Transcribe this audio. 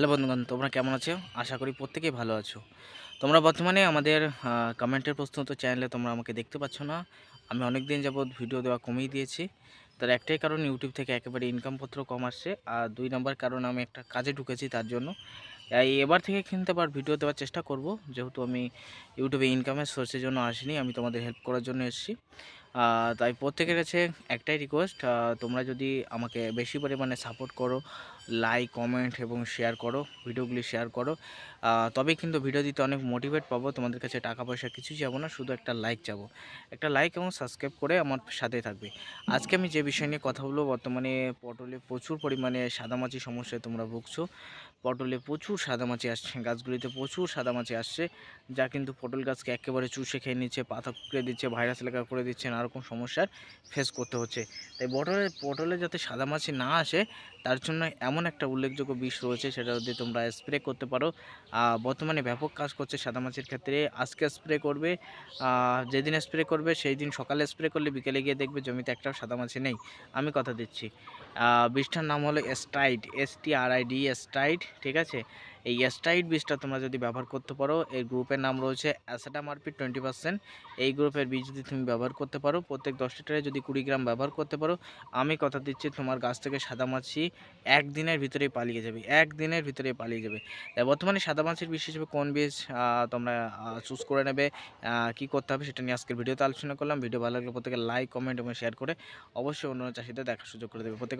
Hello বন্ধুগণ, তোমরা কেমন আছো? আশা করি প্রত্যেকেই ভালো আছো। তোমরা বর্তমানে আমাদের কমেন্টের প্রশ্ন তো চ্যানেলে তোমরা আমাকে দেখতে পাচ্ছ না। আমি অনেক দিন যাবৎ ভিডিও দেওয়া কমিয়ে দিয়েছি। তার একটাই কারণ ইউটিউব থেকে একেবারে ইনকামপত্র কম আসছে। আর দুই নম্বর কারণ, আমি একটা কাজে ঢুকেছি তার জন্য। এই এবার থেকে কিন্তু আবার ভিডিও দেওয়ার চেষ্টা করব। যেহেতু আমি ইউটিউবে ইনকামের সোর্সের জন্য আসিনি, আমি তোমাদের হেল্প করার জন্য এসেছি। তাই প্রত্যেকের কাছে একটাই রিকোয়েস্ট তোমরা যদি আমাকে বেশি পরিমাণে সাপোর্ট করো লাইক কমেন্ট এবং শেয়ার করো ভিডিওগুলি শেয়ার করো। তবেই কিন্তু ভিডিও দিতে অনেক মোটিভেট পাবো। তোমাদের কাছে টাকা পয়সা কিছুই যাব না, শুধু একটা লাইক যাব। একটা লাইক এবং সাবস্ক্রাইব করে আমার সাথে থাকবে। আজকে আমি যে বিষয় নিয়ে কথা বলব, বর্তমানে পটলে প্রচুর পরিমাণে সাদামাছি সমস্যায় তোমরা ভুগছো। পটলে প্রচুর সাদামাছি আসছে, গাছগুলিতে প্রচুর সাদামাছি আসছে, যা কিন্তু পটল গাছকে একেবারে চুষে খেয়ে নিচ্ছে, পাতা কুকড়ে দিচ্ছে, ভাইরাস এলাকা করে দিচ্ছে, নানা রকম সমস্যার ফেস করতে হচ্ছে। তাই পটলে পটলে যাতে সাদামাছি না আসে, তার জন্য এমন একটা উল্লেখযোগ্য বিষ রয়েছে, সেটা যদি তোমরা স্প্রে করতে পারো। বর্তমানে ব্যাপক কাজ করছে সাদা মাছের ক্ষেত্রে। আজকে স্প্রে করবে যেদিন স্প্রে করবে, সেই দিন সকালে স্প্রে করলে বিকেলে গিয়ে দেখবে জমিতে একটাও সাদা মাছি নেই। আমি কথা দিচ্ছি। বীজটার নাম হলো এস্টাইড S T R I D এস্টাইড ঠিক আছে? এই এস্টাইড বীজটা তোমরা যদি ব্যবহার করতে পারো এই গ্রুপের নাম রয়েছে অ্যাসাটামারপি টোয়েন্টি পার্সেন্ট এই গ্রুপের বীজ যদি তুমি ব্যবহার করতে পারো, প্রত্যেক দশ লিটারে যদি কুড়ি গ্রাম ব্যবহার করতে পারো, আমি কথা দিচ্ছি তোমার গাছ থেকে সাদা সাদামাছি একদিনের ভিতরেই পালিয়ে যাবে, একদিনের ভিতরেই পালিয়ে যাবে। বর্তমানে সাদামাছির বীজ হিসেবে কোন বীজ তোমরা চুজ করে নেবে কি করতে হবে সেটা নিয়ে আজকের ভিডিওতে আলোচনা করলাম। ভিডিও ভালো লাগলে প্রত্যেকে লাইক কমেন্ট এবং শেয়ার করে অবশ্যই অন্য চাষিদের দেখার সুযোগ করে দেবে। প্রত্যেকে